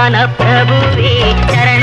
ஞான பிரபுவே சரண